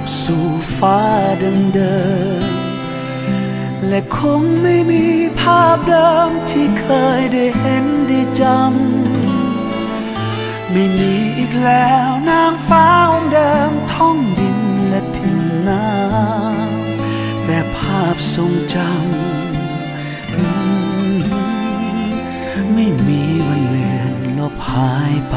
บสู่ฟ้าเดิมๆและคงไม่มีภาพเดิมที่เคยได้เห็นได้จำ ไม่มีอีกแล้วนางฟ้าองค์เดิมท่องดินและทิ้งน้ำแต่ภาพทรงจำ ไม่มีวันเลือนลบหายไป